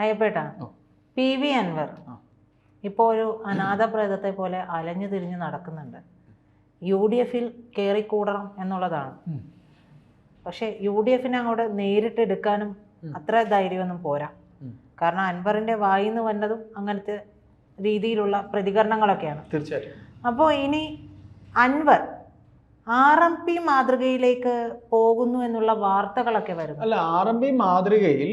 അയ്യപ്പേട്ടാ. P V Anwar. ഇപ്പോൾ ഒരു അനാഥപ്രേതത്തെ പോലെ അലഞ്ഞു തിരിഞ്ഞ് നടക്കുന്നുണ്ട് യു ഡി എഫിൽ കയറിക്കൂടണം എന്നുള്ളതാണ്. പക്ഷേ യു ഡി എഫിനെ അങ്ങോട്ട് നേരിട്ട് എടുക്കാനും. അത്ര ധൈര്യമൊന്നും പോരാ കാരണം അൻവറിന്റെ വായിന്ന് വന്നതും അങ്ങനത്തെ രീതിയിലുള്ള പ്രതികരണങ്ങളൊക്കെയാണ് തീർച്ചയായിട്ടും അപ്പോൾ ഇനി അൻവർ ആർ എം പി മാതൃകയിലേക്ക് പോകുന്നു എന്നുള്ള വാർത്തകളൊക്കെ വരുന്നു. അല്ല ആർ എം പി മാതൃകയിൽ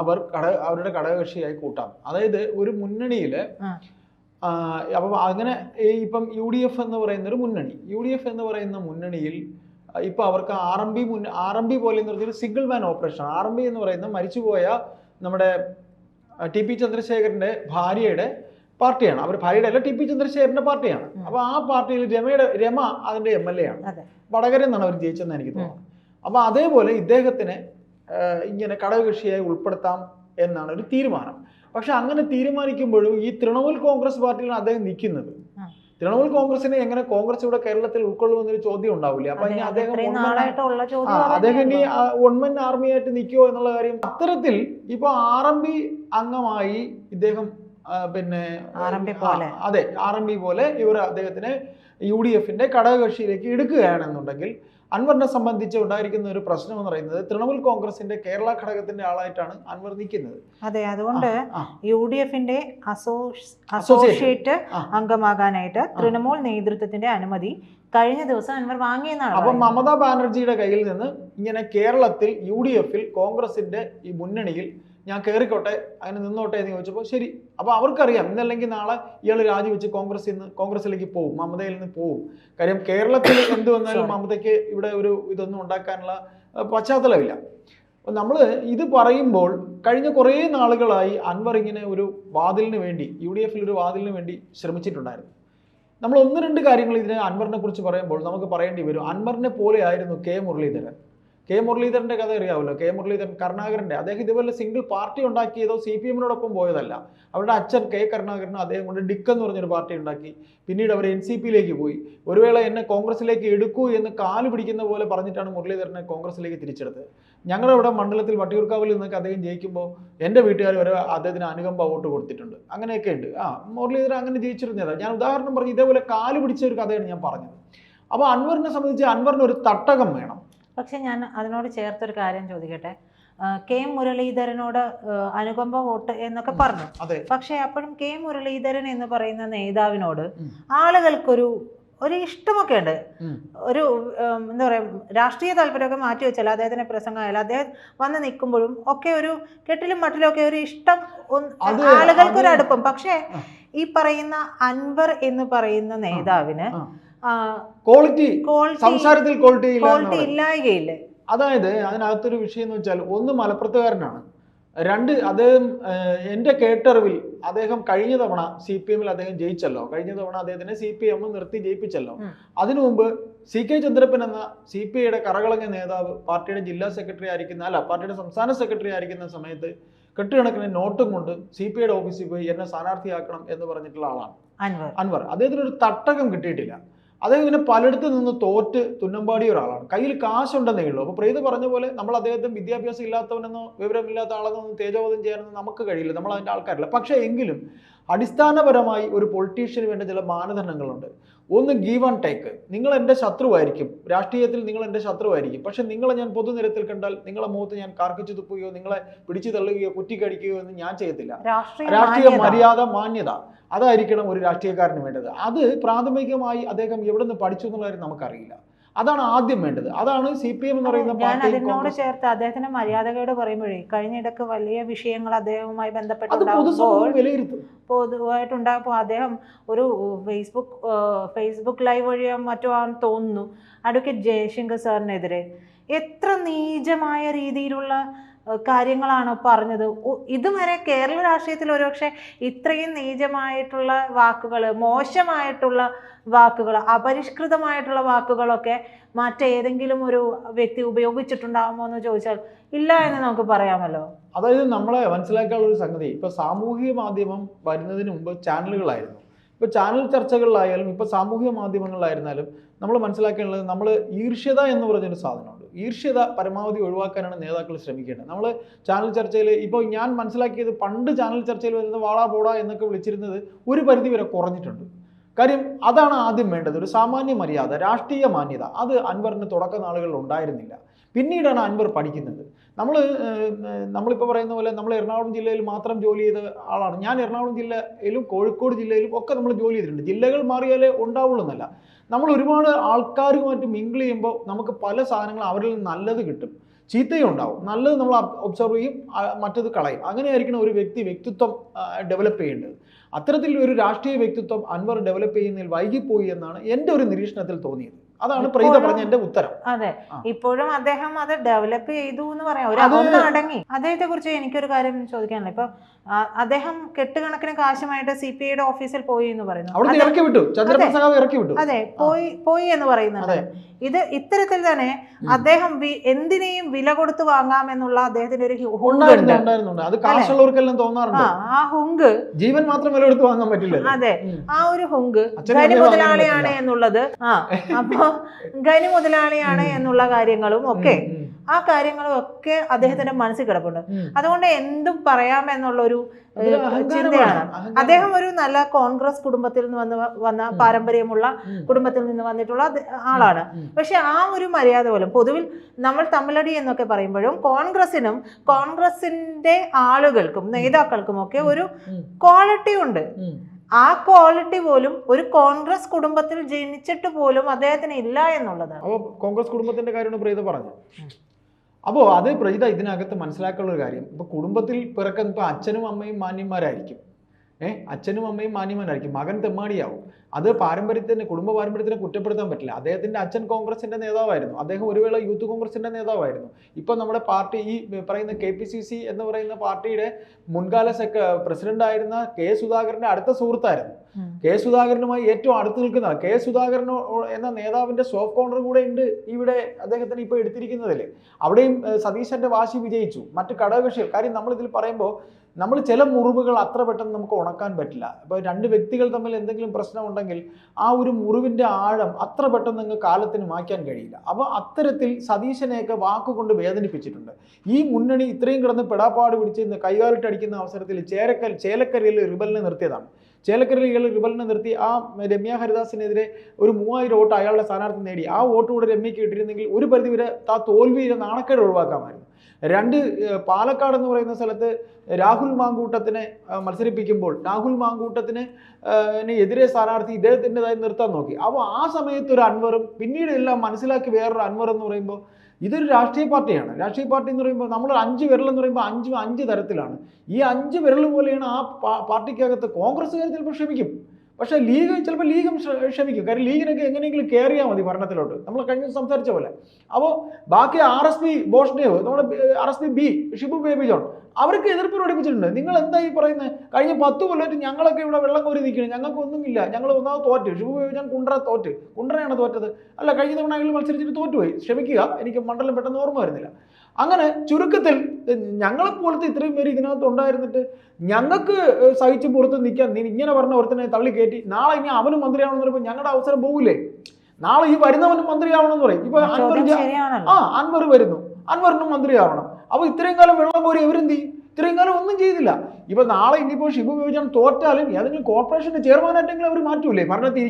അവർ കട അവരുടെ ഘടകകക്ഷിയായി കൂട്ടാം. അതായത് ഒരു മുന്നണിയിൽ അപ്പൊ അങ്ങനെ ഇപ്പം യു ഡി എഫ് എന്ന് പറയുന്ന ഒരു മുന്നണി. യു ഡി എഫ് എന്ന് പറയുന്ന മുന്നണിയിൽ ഇപ്പൊ അവർക്ക് ആർ എം പി മുൻ ആർ എം പി പോലെ എന്ന് പറഞ്ഞൊരു single man operation R M P എന്ന് പറയുന്ന മരിച്ചുപോയ നമ്മുടെ ടി പി ചന്ദ്രശേഖരന്റെ ഭാര്യയുടെ പാർട്ടിയാണ്. അവർ ഭാര്യയുടെ അല്ല ടി പി ചന്ദ്രശേഖരന്റെ പാർട്ടിയാണ്. അപ്പൊ ആ പാർട്ടിയിൽ രമയുടെ രമ അതിന്റെ എം എൽ എ ആണ്. വടകര എന്നാണ് അവർ ജയിച്ചതെന്ന് എനിക്ക് തോന്നുന്നത്. അപ്പൊ അതേപോലെ ഇദ്ദേഹത്തിന് ഇങ്ങനെ ഘടകകക്ഷിയായി ഉൾപ്പെടുത്താം എന്നാണ് ഒരു തീരുമാനം. പക്ഷെ അങ്ങനെ തീരുമാനിക്കുമ്പോഴും ഈ തൃണമൂൽ കോൺഗ്രസ് പാർട്ടിയിലാണ് അദ്ദേഹം നിൽക്കുന്നത്. തൃണമൂൽ കോൺഗ്രസിനെ എങ്ങനെ കോൺഗ്രസ് ഇവിടെ കേരളത്തിൽ ഉൾക്കൊള്ളുമെന്നൊരു ചോദ്യം ഉണ്ടാവില്ല. അപ്പൊ ഇനി അദ്ദേഹം അദ്ദേഹം ഇനി ഒൺമൻ ആർമിയായിട്ട് നിൽക്കുമോ എന്നുള്ള കാര്യം അത്തരത്തിൽ ഇപ്പൊ ആർ എം പി അംഗമായി ഇദ്ദേഹം പിന്നെ. അതെ ആർ എം പി പോലെ ഇവർ അദ്ദേഹത്തിന് യു ഡി എഫിന്റെ ഘടകകക്ഷിയിലേക്ക് എടുക്കുകയാണെന്നുണ്ടെങ്കിൽ അൻവറിനെ സംബന്ധിച്ച് ഉണ്ടായിരിക്കുന്ന ഒരു പ്രശ്നം എന്ന് പറയുന്നത് തൃണമൂൽ കോൺഗ്രസിന്റെ കേരള ഘടകത്തിന്റെ ആളായിട്ടാണ് അൻവർ നിൽക്കുന്നത്. അതെ അതുകൊണ്ട് യു ഡി എഫിന്റെ അസോസിയേറ്റ് അംഗമാകാനായിട്ട് തൃണമൂൽ നേതൃത്വത്തിന്റെ അനുമതി കഴിഞ്ഞ ദിവസം അൻവർ വാങ്ങിയെന്നാണ് അപ്പൊ. മമതാ ബാനർജിയുടെ കയ്യിൽ നിന്ന് ഇങ്ങനെ കേരളത്തിൽ യു ഡി എഫിൽ കോൺഗ്രസിന്റെ ഈ മുന്നണിയിൽ ഞാൻ കയറിക്കോട്ടെ അങ്ങനെ നിന്നോട്ടെ എന്ന് ചോദിച്ചപ്പോൾ ശരി അപ്പോൾ അവർക്കറിയാം ഇന്നല്ലെങ്കിൽ നാളെ ഇയാൾ രാജിവെച്ച് കോൺഗ്രസിൽ നിന്ന് കോൺഗ്രസിലേക്ക് പോകും മമതയിൽ നിന്ന് പോകും കാര്യം കേരളത്തിൽ എന്ത് വന്നാലും. മമതയ്ക്ക് ഇവിടെ ഒരു ഇതൊന്നും ഉണ്ടാക്കാനുള്ള പശ്ചാത്തലമില്ല. നമ്മൾ ഇത് പറയുമ്പോൾ കഴിഞ്ഞ കുറേ നാളുകളായി അൻവർ ഇങ്ങനെ ഒരു വാതിലിന് വേണ്ടി യു ഡി എഫിൽ ഒരു വാതിലിന് വേണ്ടി ശ്രമിച്ചിട്ടുണ്ടായിരുന്നു. നമ്മൾ ഒന്ന് രണ്ട് കാര്യങ്ങൾ ഇതിനെ അൻവറിനെ കുറിച്ച് പറയുമ്പോൾ നമുക്ക് പറയേണ്ടി വരും. അൻവറിനെ പോലെ ആയിരുന്നു കെ മുരളീധരൻ. കെ മുരളീധരന്റെ കഥ അറിയാമല്ലോ കെ മുരളീധരൻ കരുണാകരന്റെ. അദ്ദേഹം ഇതുപോലെ സിംഗിൾ പാർട്ടി ഉണ്ടാക്കിയതോ സി പി എമ്മിനോടൊപ്പം പോയതല്ല. അവരുടെ അച്ഛൻ കെ കരുണാകരൻ അദ്ദേഹം കൊണ്ട് ഡിക്ക് എന്ന് പറഞ്ഞൊരു പാർട്ടി ഉണ്ടാക്കി. പിന്നീട് അവർ എൻ സി പിയിലേക്ക് പോയി. ഒരു വേള എന്നെ കോൺഗ്രസിലേക്ക് എടുക്കൂ എന്ന് കാൽ പിടിക്കുന്ന പോലെ പറഞ്ഞിട്ടാണ് മുരളീധരനെ കോൺഗ്രസിലേക്ക് തിരിച്ചെടുത്തത്. ഞങ്ങളുടെ ഇവിടെ മണ്ഡലത്തിൽ വട്ടിയൂർക്കാവിൽ നിന്നൊക്കെ അദ്ദേഹം ജയിക്കുമ്പോൾ എന്റെ വീട്ടുകാർ വരെ അദ്ദേഹത്തിന് അനുകമ്പ വോട്ട് കൊടുത്തിട്ടുണ്ട്. അങ്ങനെയൊക്കെ ഉണ്ട്. ആ മുരളീധരൻ അങ്ങനെ ജയിച്ചിരുന്നതാണ് ഞാൻ ഉദാഹരണം പറഞ്ഞു ഇതേപോലെ കാൽ പിടിച്ച ഒരു കഥയാണ് ഞാൻ പറഞ്ഞത്. അപ്പോൾ അൻവറിനെ സംബന്ധിച്ച് അൻവറിന് ഒരു തട്ടകം വേണം. പക്ഷെ ഞാൻ അതിനോട് ചേർത്തൊരു കാര്യം ചോദിക്കട്ടെ? കെ മുരളീധരനോട് അനുകമ്പ വോട്ട് എന്നൊക്കെ പറഞ്ഞു. പക്ഷെ അപ്പോഴും കെ മുരളീധരൻ എന്ന് പറയുന്ന നേതാവിനോട് ആളുകൾക്കൊരു ഒരു ഇഷ്ടമൊക്കെ ഉണ്ട്. ഒരു എന്താ പറയുക രാഷ്ട്രീയ താല്പര്യമൊക്കെ മാറ്റി വെച്ചാൽ അദ്ദേഹത്തിന്റെ പ്രസംഗമായാലും അദ്ദേഹം വന്ന് നിൽക്കുമ്പോഴും ഒക്കെ ഒരു കെട്ടിലും മട്ടിലും ഒക്കെ ഒരു ഇഷ്ടം ഒന്ന് അത് ആളുകൾക്ക് ഒരു അത് അടുപ്പം. പക്ഷേ ഈ പറയുന്ന അൻവർ എന്ന് പറയുന്ന നേതാവിന്. ക്വാളിറ്റി സംസാരത്തിൽ ക്വാളിറ്റി ഇല്ല ക്വാളിറ്റി ഇല്ലായകയില്ലേ. അതായത് അതിനകത്തൊരു വിഷയം എന്ന് വെച്ചാൽ ഒന്ന് മലപ്പുറത്തുകാരനാണ്. രണ്ട് അദ്ദേഹം എന്റെ എന്റെ കേട്ടറിവിൽ അദ്ദേഹം കഴിഞ്ഞ തവണ സി പി എമ്മിൽ അദ്ദേഹം ജയിച്ചല്ലോ. കഴിഞ്ഞ തവണ അദ്ദേഹത്തിനെ സി പി എം നിർത്തി ജയിപ്പിച്ചല്ലോ. അതിനു മുമ്പ് സി കെ ചന്ദ്രപ്പൻ എന്ന സി പി ഐയുടെ കറകളഞ്ഞ നേതാവ് പാർട്ടിയുടെ ജില്ലാ സെക്രട്ടറി ആയിരിക്കുന്ന അല്ല പാർട്ടിയുടെ സംസ്ഥാന സെക്രട്ടറി ആയിരിക്കുന്ന സമയത്ത് കെട്ടുകണക്കിന് നോട്ടും കൊണ്ട് സി പി ഐയുടെ ഓഫീസിൽ പോയി എന്നെ സ്ഥാനാർത്ഥിയാക്കണം എന്ന് പറഞ്ഞിട്ടുള്ള ആളാണ്. അൻവർ. അൻവർ. അദ്ദേഹത്തിന് ഒരു തട്ടകം കിട്ടിയിട്ടില്ല. അദ്ദേഹം ഇങ്ങനെ പലയിടത്ത് നിന്ന് തോറ്റ് തുന്നമ്പാടിയ ഒരാളാണ്. കയ്യിൽ കാശുണ്ടെന്നേ ഉള്ളൂ. അപ്പോൾ പ്രീത് പറഞ്ഞ പോലെ നമ്മൾ അദ്ദേഹത്തിന് വിദ്യാഭ്യാസം ഇല്ലാത്തവനെന്നോ വിവരമില്ലാത്ത ആളെന്നോ തേജോവധം ചെയ്യാനൊന്നും നമുക്ക് കഴിയില്ല. നമ്മൾ അതിന്റെ ആൾക്കാരില്ല. പക്ഷേ എങ്കിലും അടിസ്ഥാനപരമായി ഒരു പൊളിറ്റീഷ്യന് വേണ്ട ചില മാനദണ്ഡങ്ങളുണ്ട്. ഒന്ന് ഗീവ് ആൻഡ് ടേക്ക് നിങ്ങൾ എന്റെ ശത്രുവായിരിക്കും. രാഷ്ട്രീയത്തിൽ നിങ്ങൾ എന്റെ ശത്രുവായിരിക്കും. പക്ഷെ നിങ്ങളെ ഞാൻ പൊതുനിരത്തിൽ കണ്ടാൽ നിങ്ങളെ മുഖത്ത് ഞാൻ കാർക്കിച്ചു തുപ്പുകയോ നിങ്ങളെ പിടിച്ചു തള്ളുകയോ കുറ്റിക്കടിക്കുകയോ എന്ന് ഞാൻ ചെയ്യത്തില്ല. രാഷ്ട്രീയ മര്യാദ മാന്യത. അതായിരിക്കണം ഒരു രാഷ്ട്രീയക്കാരന് വേണ്ടത്. അത് പ്രാഥമികമായി അദ്ദേഹം എവിടെ നിന്ന് പഠിച്ചു എന്നുള്ള കാര്യം നമുക്കറിയില്ല. അതാണ് ആദ്യം വേണ്ടത്. അതാണ് സി പി എം എന്ന് പറയുന്ന ഞാൻ അതിനോട് ചേർത്ത് അദ്ദേഹത്തിന് മര്യാദകയോട് പറയുമ്പോഴേ കഴിഞ്ഞിടക്ക് വലിയ വിഷയങ്ങൾ അദ്ദേഹവുമായി ബന്ധപ്പെട്ട് പൊതുവായിട്ടുണ്ടാകുമ്പോൾ അദ്ദേഹം ഒരു ഫേസ്ബുക്ക് ഫേസ്ബുക്ക് ലൈവ് വഴിയോ മറ്റോ ആണെന്ന് തോന്നുന്നു. അഡ്വക്കേറ്റ് ജയശങ്കർ സാറിനെതിരെ. എത്ര നീചമായ രീതിയിലുള്ള കാര്യങ്ങളാണ് പറഞ്ഞത്. ഇതുവരെ കേരള രാഷ്ട്രീയത്തിൽ ഒരുപക്ഷെ ഇത്രയും നീചമായിട്ടുള്ള വാക്കുകൾ മോശമായിട്ടുള്ള വാക്കുകൾ അപരിഷ്കൃതമായിട്ടുള്ള വാക്കുകളൊക്കെ മറ്റേതെങ്കിലും ഒരു വ്യക്തി ഉപയോഗിച്ചിട്ടുണ്ടാകുമോ എന്ന് ചോദിച്ചാൽ ഇല്ല എന്ന് നമുക്ക് പറയാമല്ലോ. അതായത് നമ്മളെ മനസ്സിലാക്കാനുള്ള ഒരു സംഗതി ഇപ്പൊ സാമൂഹിക മാധ്യമം വരുന്നതിന് മുമ്പ് ചാനലുകളായിരുന്നു. ഇപ്പൊ ചാനൽ ചർച്ചകളിലായാലും ഇപ്പൊ സാമൂഹിക മാധ്യമങ്ങളിലായിരുന്നാലും നമ്മൾ മനസ്സിലാക്കേണ്ടത് നമ്മൾ ഈർഷ്യത എന്ന് പറഞ്ഞൊരു സാധനമുണ്ട് ഈർഷ്യത പരമാവധി ഒഴിവാക്കാനാണ് നേതാക്കൾ ശ്രമിക്കേണ്ടത്. നമ്മൾ ചാനൽ ചർച്ചയിൽ ഇപ്പോൾ ഞാൻ മനസ്സിലാക്കിയത് പണ്ട് ചാനൽ ചർച്ചയിൽ വരുന്ന വാളാ പോടാ എന്നൊക്കെ വിളിച്ചിരുന്നത് ഒരു പരിധി വരെ കുറഞ്ഞിട്ടുണ്ട്. കാര്യം അതാണ് ആദ്യം വേണ്ടത്. ഒരു സാമാന്യ മര്യാദ രാഷ്ട്രീയ മാന്യത. അത് അൻവറിന് തുടക്ക നാളുകളിൽ ഉണ്ടായിരുന്നില്ല. പിന്നീടാണ് അൻവർ പഠിക്കുന്നത്. നമ്മൾ നമ്മളിപ്പോൾ പറയുന്ന പോലെ നമ്മൾ എറണാകുളം ജില്ലയിൽ മാത്രം ജോലി ചെയ്ത ആളാണ്. ഞാൻ എറണാകുളം ജില്ലയിലും കോഴിക്കോട് ജില്ലയിലും ഒക്കെ നമ്മൾ ജോലി ചെയ്തിട്ടുണ്ട്. ജില്ലകൾ മാറിയാലേ ഉണ്ടാവുള്ളൂ എന്നല്ല നമ്മൾ ഒരുപാട് ആൾക്കാരുമായിട്ട് മിങ്കിൾ ചെയ്യുമ്പോൾ നമുക്ക് പല സാധനങ്ങളും അവരിൽ നല്ലത് കിട്ടും. ചീത്തയും ഉണ്ടാവും. നല്ലത് നമ്മൾ ഒബ്സർവ് ചെയ്യും മറ്റത് കളയും. അങ്ങനെയായിരിക്കണം ഒരു വ്യക്തി വ്യക്തിത്വം ഡെവലപ്പ് ചെയ്യേണ്ടത്. അത്തരത്തിൽ ഒരു രാഷ്ട്രീയ വ്യക്തിത്വം അൻവർ ഡെവലപ്പ് ചെയ്യുന്നതിൽ വൈകിപ്പോയി എന്നാണ് എന്റെ ഒരു നിരീക്ഷണത്തിൽ തോന്നിയത്. അതാണ് പ്രീത പറഞ്ഞ എന്റെ ഉത്തരം. അതെ. ഇപ്പോഴും അദ്ദേഹം അത് ഡെവലപ്പ് ചെയ്തു എന്ന് പറയാം. ഒരു അടങ്ങി. അദ്ദേഹത്തെ കുറിച്ച് എനിക്കൊരു കാര്യം ചോദിക്കാനില്ല ഇപ്പൊ അദ്ദേഹം കെട്ടുകണക്കിന് കാശുമായിട്ട് സി പി ഐയുടെ ഓഫീസിൽ പോയി എന്ന് പറയുന്നു. ഇറക്കി വിട്ടു ഇറക്കി വിട്ടു അതെ. പോയി പോയി എന്ന് പറയുന്നുണ്ട്. ഇത് ഇത്തരത്തിൽ തന്നെ അദ്ദേഹം എന്തിനേയും വില കൊടുത്ത് വാങ്ങാം എന്നുള്ള അദ്ദേഹത്തിന്റെ ഒരു ഹുങ്ക് ആ ഹുങ്ക് ജീവൻ മാത്രം എടുത്ത് വാങ്ങാൻ പറ്റില്ല അതെ. ആ ഒരു ഹുങ്ക് ഖനി മുതലാളിയാണ് എന്നുള്ളത്. ആ. അപ്പോ ഖനി മുതലാളിയാണ് എന്നുള്ള കാര്യങ്ങളും ഒക്കെ. ആ കാര്യങ്ങളും ഒക്കെ അദ്ദേഹത്തിന്റെ മനസ്സിൽ കിടപ്പുണ്ട്. അതുകൊണ്ട് എന്തും പറയാമെന്നുള്ള ഒരു. ചിന്തയാണ്. അദ്ദേഹം ഒരു നല്ല കോൺഗ്രസ് കുടുംബത്തിൽ നിന്ന് വന്ന് വന്ന പാരമ്പര്യമുള്ള കുടുംബത്തിൽ നിന്ന് വന്നിട്ടുള്ള ആളാണ്. പക്ഷെ ആ ഒരു മര്യാദ പോലും പൊതുവിൽ നമ്മൾ തമ്മിലടി എന്നൊക്കെ പറയുമ്പോഴും കോൺഗ്രസിനും കോൺഗ്രസിന്റെ ആളുകൾക്കും നേതാക്കൾക്കും ഒക്കെ ഒരു ക്വാളിറ്റി ഉണ്ട്. ആ ക്വാളിറ്റി പോലും ഒരു കോൺഗ്രസ് കുടുംബത്തിൽ ജനിച്ചിട്ട് പോലും അദ്ദേഹത്തിന് ഇല്ല എന്നുള്ളതാണ്. കോൺഗ്രസ് കുടുംബത്തിന്റെ കാര്യമാണ് പ്രീത പറഞ്ഞത്. അപ്പോൾ അത് പ്രജിത ഇതിനകത്ത് മനസ്സിലാക്കാനുള്ള ഒരു കാര്യം. ഇപ്പോൾ കുടുംബത്തിൽ പിറക്കുന്ന ഇപ്പോൾ അച്ഛനും അമ്മയും മാന്യന്മാരായിരിക്കും. ഏഹ് അച്ഛനും അമ്മയും മാന്യന്മാരായിരിക്കും. മകൻ തെമ്മാടിയാവും. അത് പാരമ്പര്യത്തിന് കുടുംബ പാരമ്പര്യത്തിനെ കുറ്റപ്പെടുത്താൻ പറ്റില്ല. അദ്ദേഹത്തിന്റെ അച്ഛൻ കോൺഗ്രസിന്റെ നേതാവായിരുന്നു. അദ്ദേഹം ഒരു വേള യൂത്ത് കോൺഗ്രസിന്റെ നേതാവായിരുന്നു. ഇപ്പൊ നമ്മുടെ പാർട്ടി ഈ പറയുന്ന കെ പി സി സി എന്ന് പറയുന്ന പാർട്ടിയുടെ മുൻകാല സെക്ര പ്രസിഡന്റ് ആയിരുന്ന കെ സുധാകരന്റെ അടുത്ത സുഹൃത്തായിരുന്നു. കെ സുധാകരനുമായി ഏറ്റവും അടുത്ത് നിൽക്കുന്ന കെ സുധാകരൻ എന്ന നേതാവിന്റെ സോഫ്റ്റ് കോർണർ കൂടെ ഉണ്ട് ഇവിടെ അദ്ദേഹത്തിന് ഇപ്പോൾ എടുത്തിരിക്കുന്നതിൽ അവിടെയും സതീശന്റെ വാശി വിജയിച്ചു. മറ്റു ഘടകകക്ഷികൾ കാര്യം നമ്മൾ ഇതിൽ പറയുമ്പോൾ നമ്മൾ ചില മുറിവുകൾ അത്ര പെട്ടെന്ന് നമുക്ക് ഉണക്കാൻ പറ്റില്ല. ഇപ്പോൾ രണ്ട് വ്യക്തികൾ തമ്മിൽ എന്തെങ്കിലും പ്രശ്നം ഉണ്ടെങ്കിൽ ആ ഒരു മുറിവിന്റെ ആഴം അത്ര പെട്ടെന്ന് അങ്ങ് കാലത്തിന് മാറ്റാൻ കഴിയില്ല. അപ്പോൾ അത്തരത്തിൽ സതീശനെയൊക്കെ വാക്കുകൊണ്ട് വേദനിപ്പിച്ചിട്ടുണ്ട്. ഈ മുന്നണി ഇത്രയും കിടന്ന് പെടാപ്പാട് പിടിച്ച് കൈകാലിട്ടടിക്കുന്ന അവസരത്തിൽ ചേരക്കൽ ചേലക്കരയിൽ റിബലിനെ നിർത്തിയതാണ്. ചേലക്കരയിൽ റിബലിനെ നിർത്തി ആ രമ്യ ഹരിദാസിനെതിരെ ഒരു മൂവായിരം വോട്ട് അയാളുടെ സ്ഥാനാർത്ഥി നേടി. ആ വോട്ട് രമ്യക്ക് കിട്ടിയിരുന്നെങ്കിൽ ഒരു പരിധിവരെ ആ തോൽവിയിൽ നാണക്കേട് ഒഴിവാക്കാമായിരുന്നു. രണ്ട് പാലക്കാട് എന്ന് പറയുന്ന സ്ഥലത്ത് രാഹുൽ മാങ്കൂട്ടത്തിനെ മത്സരിപ്പിക്കുമ്പോൾ രാഹുൽ മാങ്കൂട്ടത്തിന് എതിരെ സ്ഥാനാർത്ഥി ഇദ്ദേഹത്തിന്റെതായി നിർത്താൻ നോക്കി. അപ്പോൾ ആ സമയത്ത് ഒരു അൻവറും പിന്നീട് എല്ലാം മനസ്സിലാക്കി വേറൊരു അൻവർ എന്ന് പറയുമ്പോൾ ഇതൊരു രാഷ്ട്രീയ പാർട്ടിയാണ്. രാഷ്ട്രീയ പാർട്ടി എന്ന് പറയുമ്പോൾ നമ്മൾ അഞ്ച് വിരൽ എന്ന് പറയുമ്പോൾ അഞ്ച് അഞ്ച് തരത്തിലാണ്. ഈ അഞ്ച് വിരൽ പോലെയാണ് ആ പാർട്ടിക്കകത്ത് കോൺഗ്രസ്സുകാർ ചിലപ്പോൾ ക്ഷമിക്കും. പക്ഷേ ലീഗ് ചിലപ്പോൾ ലീഗും ക്ഷമിക്കും. കാര്യം ലീഗിനൊക്കെ എങ്ങനെയെങ്കിലും കയറിയാൽ മതി ഭരണത്തിലോട്ട് നമ്മൾ കഴിഞ്ഞ സംസാരിച്ച പോലെ. അപ്പോൾ ബാക്കി ആർ എസ് പി ബോഷ്നേവ് നമ്മുടെ R S P B Shibu Baby John അവർക്ക് എതിർപ്പ് പ്രകടിപ്പിച്ചിട്ടുണ്ട് നിങ്ങൾ എന്താ ഈ പറയുന്നത് കഴിഞ്ഞ പത്ത് കൊല്ലമായിട്ട് ഞങ്ങളൊക്കെ ഇവിടെ വെള്ളം കോരി നിൽക്കണം ഞങ്ങൾക്ക് ഒന്നുമില്ല ഞങ്ങൾ ഒന്നാമത് തോറ്റ്. ഷിബു ബേബി ജോൺ കുണ്ടറ തോറ്റ്. കുണ്ടറയാണ് തോറ്റത്. അല്ല കഴിഞ്ഞ തവണ അയാൾ മത്സരിച്ചിട്ട് തോറ്റുപോയി. ക്ഷമിക്കുക. എനിക്ക് മണ്ഡലം പെട്ടെന്ന് ഓർമ്മ വരുന്നില്ല. അങ്ങനെ ചുരുക്കത്തിൽ ഞങ്ങളെ പോലത്തെ ഇത്രയും പേര് ഇതിനകത്ത് ഉണ്ടായിരുന്നിട്ട് ഞങ്ങൾക്ക് സഹിച്ച് പുറത്ത് നിൽക്കാൻ നീ ഇങ്ങനെ പറഞ്ഞ ഒരുത്തനെ തള്ളി കയറ്റി നാളെ ഇനി അവനും മന്ത്രിയാവണമെന്ന് പറയുമ്പോൾ ഞങ്ങളുടെ അവസരം പോകില്ലേ നാളെ ഈ വരുന്നവനും മന്ത്രിയാവണമെന്ന് പറയും. ഇപ്പൊ അൻവർ ആ അൻവർ വരുന്നു. അൻവറിനും മന്ത്രിയാവണം. അപ്പൊ ഇത്രയും കാലം വെള്ളം പോരി ഇവരെന്ത് ചെയ്യും? ഇത്രയും കാലം ഒന്നും ചെയ്തില്ല. ഇപ്പൊ നാളെ ഇനിയിപ്പോ ശിവ വിഭജനം തോറ്റാലും ഏതെങ്കിലും കോർപ്പറേഷന്റെ ചെയർമാനായിട്ടെങ്കിലും അവർ മാറ്റൂലേ? ഭരണത്തിൽ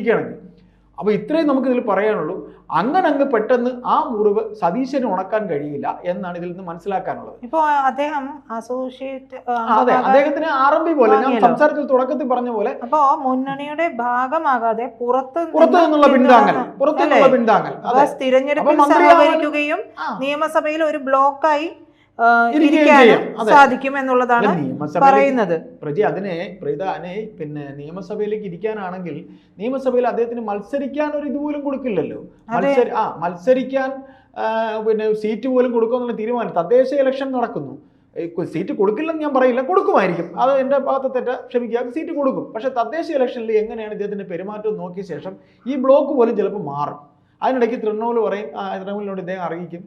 ഇരിക്കുകയാണെങ്കിൽ അപ്പൊ ഇത്രയും നമുക്ക് ഇതിൽ പറയാനുള്ളൂ. അങ്ങനെ അങ്ങ് പെട്ടെന്ന് ആ മുറിവ് സതീശന് ഉണക്കാൻ കഴിയില്ല എന്നാണ് ഇതിൽ നിന്ന് മനസ്സിലാക്കാനുള്ളത്. ഇപ്പൊ അദ്ദേഹം അസോസിയേറ്റ് അതെ. അദ്ദേഹത്തിന് ആർ എം പി പോലെ ഞാൻ സംസാരത്തിൽ തുടക്കത്തിൽ പറഞ്ഞ പോലെ അപ്പോ മുന്നണിയുടെ ഭാഗമാകാതെ പുറത്ത് പുറത്തു നിന്ന് നിന്നുള്ള പിന്താങ്ങൽ പുറത്തു നിന്നുള്ള? പിന്താങ്ങൽ. തിരഞ്ഞെടുപ്പ് തിരഞ്ഞെടുപ്പിൽ സഹകരിക്കുകയും നിയമസഭയിൽ ഒരു ബ്ലോക്കായി സാധിക്കും എന്നുള്ളതാണ് പറയുന്നത്. പ്രജി അതിനെ പ്രജിതാനെ പിന്നെ നിയമസഭയിലേക്ക് ഇരിക്കാനാണെങ്കിൽ നിയമസഭയിൽ അദ്ദേഹത്തിന് മത്സരിക്കാൻ ഒരു ഇതുപോലും കൊടുക്കില്ലല്ലോ. മത്സരി ആ മത്സരിക്കാൻ പിന്നെ സീറ്റ് പോലും കൊടുക്കുമെന്നുള്ള തീരുമാനം തദ്ദേശ ഇലക്ഷൻ നടക്കുന്നു. സീറ്റ് കൊടുക്കില്ലെന്ന് ഞാൻ പറയില്ല കൊടുക്കുമായിരിക്കും. അത് എന്റെ ഭാഗത്ത് തെറ്റ ക്ഷമിക്കുക സീറ്റ് കൊടുക്കും. പക്ഷെ തദ്ദേശ ഇലക്ഷനിൽ എങ്ങനെയാണ് ഇദ്ദേഹത്തിന്റെ പെരുമാറ്റം നോക്കിയ ശേഷം ഈ ബ്ലോക്ക് പോലും ചിലപ്പോൾ മാറും. അതിനിടയ്ക്ക് തൃണമൂൽ പറയും തൃണമൂലിനോട് ഇദ്ദേഹം അറിയിക്കും.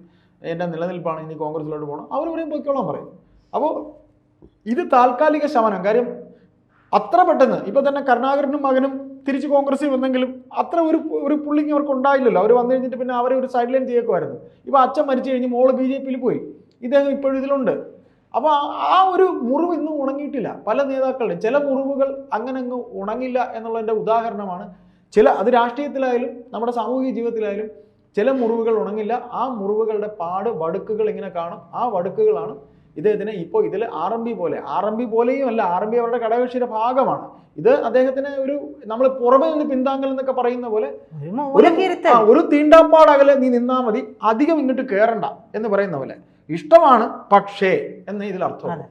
എന്റെ നിലനിൽപ്പാണ് ഇനി കോൺഗ്രസിലോട്ട് പോകണം അവർ പറയും പൊയ്ക്കോളാൻ പറയും. അപ്പോൾ ഇത് താൽക്കാലിക ശമനം. കാര്യം അത്ര പെട്ടെന്ന് ഇപ്പം തന്നെ കരുണാകരനും മകനും തിരിച്ച് കോൺഗ്രസ്സിൽ വന്നെങ്കിലും അത്ര ഒരു ഒരു പുള്ളിങ് അവർക്ക് ഉണ്ടായില്ലല്ലോ. അവർ വന്നു കഴിഞ്ഞിട്ട് പിന്നെ അവരെ ഒരു സൈഡ് ലൈൻ ചെയ്യേക്കുമായിരുന്നു. ഇപ്പോൾ അച്ഛൻ മരിച്ചു കഴിഞ്ഞ് മോൾ ബി ജെ പിയിൽ പോയി. ഇദ്ദേഹം ഇപ്പോഴും ഇതിലുണ്ട്. അപ്പോൾ ആ ഒരു മുറിവ് ഇന്നും ഉണങ്ങിയിട്ടില്ല. പല നേതാക്കളുടെയും. ചില മുറിവുകൾ അങ്ങനെ അങ്ങ് ഉണങ്ങില്ല എന്നുള്ളതിന്റെ ഉദാഹരണമാണ്. ചില അത് രാഷ്ട്രീയത്തിലായാലും നമ്മുടെ സാമൂഹിക ജീവിതത്തിലായാലും ചില മുറിവുകൾ ഉണങ്ങില്ല. ആ മുറിവുകളുടെ പാട് വടുക്കുകൾ ഇങ്ങനെ കാണും. ആ വടുക്കുകളാണ് ഇദ്ദേഹത്തിന് ഇപ്പോൾ ഇതിൽ ആർ എം ബി പോലെ. ആർ എം ബി പോലെയും അല്ല ആർ എം ബി അവരുടെ ഘടകകക്ഷിയുടെ ഭാഗമാണ്. ഇത് അദ്ദേഹത്തിന് ഒരു നമ്മൾ പുറമെ നിന്ന് പിന്താങ്ങൽ എന്നൊക്കെ പറയുന്ന പോലെ ഒരു തീണ്ടാപ്പാടകലെ നീ നിന്നാ മതി. അധികം ഇങ്ങോട്ട് കയറണ്ട എന്ന് പറയുന്ന പോലെ. ഇഷ്ടമാണ് പക്ഷേ എന്ന് ഇതിൽ അർത്ഥം അതെ.